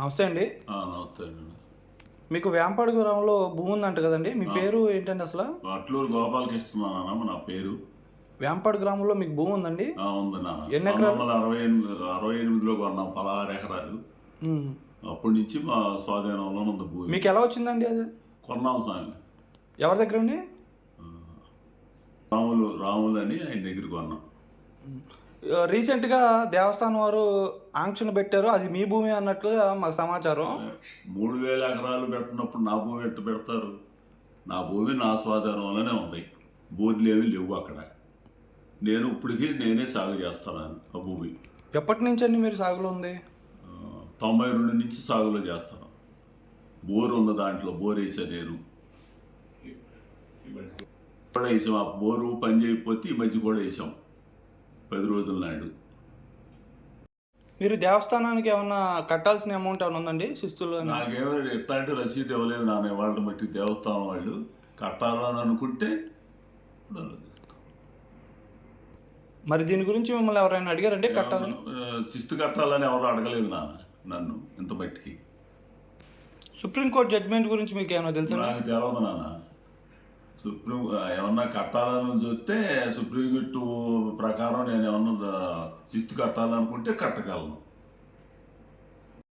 నమస్తే అండి. నమస్తే అండి. మీకు వేంపాడు గ్రామంలో భూమి ఉందంట కదండి. మీ పేరు ఏంటండి అసలు? అట్లూరు గోపాలకృష్ణ నా పేరు. వేంపాడు గ్రామంలో మీకు భూమి ఉందండి? ఉంది ఎన్ని ఎకరాలు? అరవై ఎనిమిది అరవై ఎనిమిదిలో కొన్నాం పదహారు ఎకరాలు. అప్పటి నుంచి మా స్వాధీనంలో ఉంది భూమి. మీకు ఎలా వచ్చిందండి అది? కొన్నాం స్వామి. ఎవరి దగ్గర అండి? రాములు రాములు అని ఆయన దగ్గర కొన్నాం. రీసెంట్గా దేవస్థానం వారు ఆంక్షలు పెట్టారు. అది మీ భూమి అన్నట్లుగా మాకు సమాచారం. మూడు వేల ఎకరాలు పెట్టినప్పుడు నా భూమి ఎట్టు పెడతారు? నా భూమి నా స్వాధీనంలోనే ఉంది. బోర్డులు ఏమీ లేవు అక్కడ. నేను ఇప్పటికీ నేనే సాగు చేస్తున్నాను ఆ భూమి. ఎప్పటి నుంచి అండి మీరు సాగులో ఉంది? తొంభై రెండు నుంచి సాగులో చేస్తాను. బోర్ ఉంది దాంట్లో బోర్ వేసా నేను. కూడా వేసాం. ఆ బోరు పని చేయకపోతే ఈ మధ్య కూడా వేసాం. పది రోజుల నాడు మీరు దేవస్థానానికి ఏమన్నా కట్టాల్సిన అమౌంట్ ఏమైనా ఉందండి శిస్తులు అని? నాకేమో ఎట్లాంటి రసీదు ఇవ్వలేదు నాన్న వాళ్ళని బట్టి దేవస్థానం వాళ్ళు. కట్టాలని అనుకుంటే. మరి దీని గురించి మిమ్మల్ని ఎవరైనా అడిగారంటే కట్టాలని? శిస్తు కట్టాలని ఎవరు అడగలేదు నాన్న నన్ను ఇంత మట్టికి. సుప్రీంకోర్టు జడ్జిమెంట్ గురించి మీకు ఏమైనా తెలుసా? నాకు తెలియదు నాన్న. సుప్రీం ఏమన్నా కట్టాలని చూస్తే సుప్రీం కోర్టు ప్రకారం నేను ఏమన్నా శిస్తు కట్టాలనుకుంటే కట్టగలను.